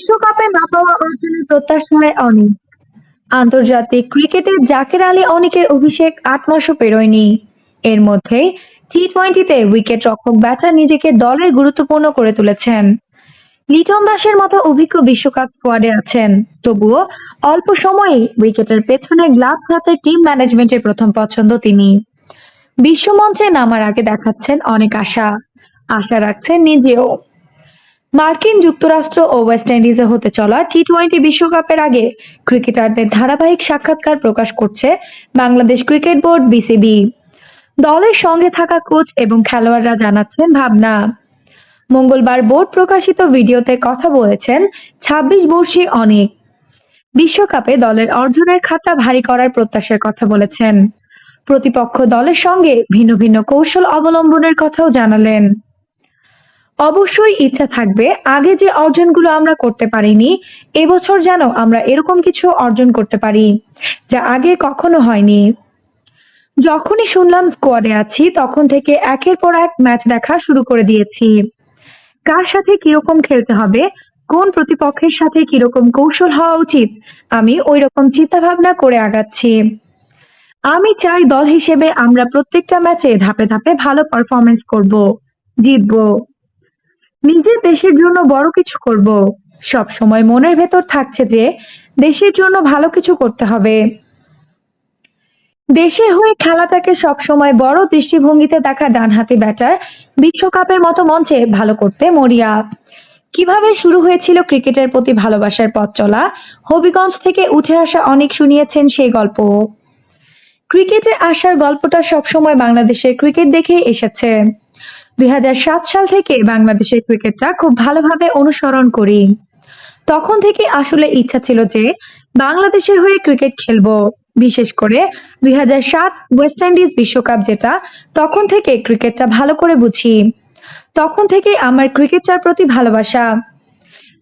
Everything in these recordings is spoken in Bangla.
বিশ্বকাপে না পাওয়া অর্জনের প্রত্যাশায় অনেক। আন্তর্জাতিক ক্রিকেটে জাকের আলী অনেকের অভিষেক আট মাসও পেরোয়নি। এর মধ্যেই টি টোয়েন্টিতে উইকেট রক্ষক ব্যাটার নিজেকে দলের গুরুত্বপূর্ণ করে তুলেছেন। লিটন দাসের মতো অভিজ্ঞ বিশ্বকাপ স্কোয়াডে আছেন। তবুও অল্প সময়েই উইকেটের পেছনে গ্লাভস হাতে টিম ম্যানেজমেন্টের প্রথম পছন্দ তিনি। বিশ্বমঞ্চে নামার আগে দেখাচ্ছেন অনেক আশা। আশা রাখছেন নিজেও। মার্কিন যুক্তরাষ্ট্র ও ওয়েস্ট ইন্ডিজে হতে চলা টি টোয়েন্টি বিশ্বকাপের আগে ক্রিকেটারদের ধারাবাহিক সাক্ষাৎকার প্রকাশ করছে বাংলাদেশ ক্রিকেট বোর্ড বিসিবি। দলের সঙ্গে থাকা কোচ এবং খেলোয়াড়রা জানাচ্ছেন ভাবনা। মঙ্গলবার বোর্ড প্রকাশিত ভিডিওতে কথা বলেছেন ছাব্বিশ বর্ষী অনেক। বিশ্বকাপে দলের অর্জনের খাতা ভারী করার প্রত্যাশার কথা বলেছেন। প্রতিপক্ষ দলের সঙ্গে ভিন্ন ভিন্ন কৌশল অবলম্বনের কথাও জানালেন। অবশ্যই ইচ্ছা থাকবে আগে যে অর্জনগুলো আমরা করতে পারিনি, এবছর যেন আমরা এরকম কিছু অর্জন করতে পারি, যা আগে কখনো হয়নি। যখনই শুনলাম স্কোয়াডে আছি, তখন থেকে একের পর এক ম্যাচ দেখা শুরু করে দিয়েছি। কার সাথে কীরকম খেলতে হবে, কোন প্রতিপক্ষের সাথে কীরকম কৌশল হওয়া উচিত, আমি ওই রকম চিন্তা ভাবনা করে আগাচ্ছি। আমি চাই দল হিসেবে আমরা প্রত্যেকটা ম্যাচে ধাপে ধাপে ভালো পারফরমেন্স করব, জিতবো। নিজের দেশের জন্য বড় কিছু করব। সব সময় মনের ভেতর থাকছে যে, দেশের জন্য ভালো কিছু করতে হবে। দেশের হয়ে খেলাটাকে সবসময় বড় দৃষ্টিভঙ্গিতে দেখা ডানহাতি ব্যাটার বিশ্বকাপের মতো মঞ্চে ভালো করতে মরিয়া। কীভাবে শুরু হয়েছিল ক্রিকেটের প্রতি ভালোবাসার পথ চলা, হবিগঞ্জ থেকে উঠে আসা অনেক শুনিয়েছেন সেই গল্প। ক্রিকেটে আসার গল্পটা সবসময় বাংলাদেশের ক্রিকেট দেখে এসেছে। দুই হাজার সাত সাল থেকে বাংলাদেশের ক্রিকেটটা খুব ভালোভাবে অনুসরণ করি। তখন থেকে আসলে ইচ্ছা ছিল যে বাংলাদেশের হয়ে ক্রিকেট খেলব। বিশেষ করে দুই সাত ওয়েস্ট ইন্ডিজ বিশ্বকাপ যেটা, তখন থেকে ক্রিকেটটা ভালো করে বুঝি। তখন থেকে আমার ক্রিকেটটার প্রতি ভালোবাসা।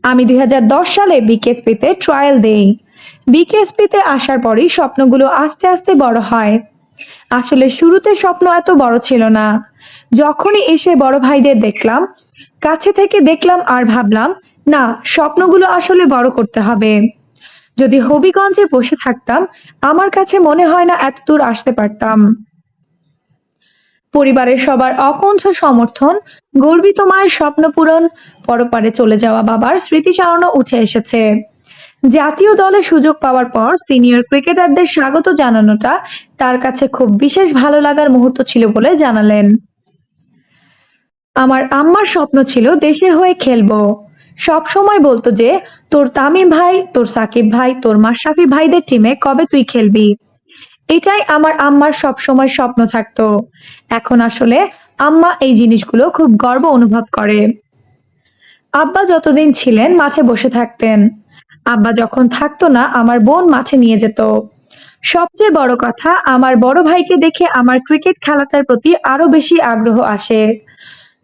আমি দুই হাজার দশ সালে বিকেএসপিতে ট্রায়াল দেই। বিকেএসপিতে আসার পরেই স্বপ্নগুলো আস্তে আস্তে বড় হয়। আসলে শুরুতে স্বপ্ন এত বড় ছিল না। যখনই এসে বড় ভাইদের দেখলাম, কাছে থেকে দেখলাম আর ভাবলাম, না, স্বপ্নগুলো আসলে বড় করতে হবে। যদি হবিগঞ্জে বসে থাকতাম, আমার কাছে মনে হয় না এত দূর আসতে পারতাম। পরিবারের সবার অকণ্ঠ সমর্থন, গর্বিত মায়ের স্বপ্ন পূরণ, পরপারে চলে যাওয়া বাবার স্মৃতিচারণও উঠে এসেছে। জাতীয় দলে সুযোগ পাওয়ার পর সিনিয়র ক্রিকেটারদের স্বাগত জানানোটা তার কাছে খুব বিশেষ ভালো লাগার মুহূর্ত ছিল বলে জানালেন। আমার আম্মার স্বপ্ন ছিল দেশের হয়ে খেলব। সব সময় বলতো যে, তোর তামিম ভাই, তোর সাকিব ভাই, তোর মাশরাফি ভাইদের টিমে কবে তুই খেলবি? এটাই আমার আম্মার সব সময় স্বপ্ন থাকতো। এখন আসলে আম্মা এই জিনিসগুলো খুব গর্ব অনুভব করে। আব্বা যতদিন ছিলেন মাঠে বসে থাকতেন। আব্বা যখন থাকতো না, আমার বোন মাঠে নিয়ে যেত। সবচেয়ে বড় কথা, আমার বড় ভাইকে দেখে আমার ক্রিকেট খেলাটার প্রতি আরও বেশি আগ্রহ আসে।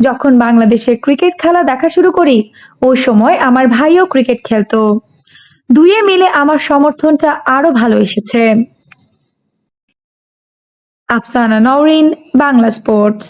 যখন বাংলাদেশের ক্রিকেট খেলা দেখা শুরু করি, ওই সময় আমার ভাইও ক্রিকেট খেলতো। দুয়ে মিলে আমার সমর্থনটা আরও ভালো এসেছে। আফসানা নওরিন, বাংলা স্পোর্টস।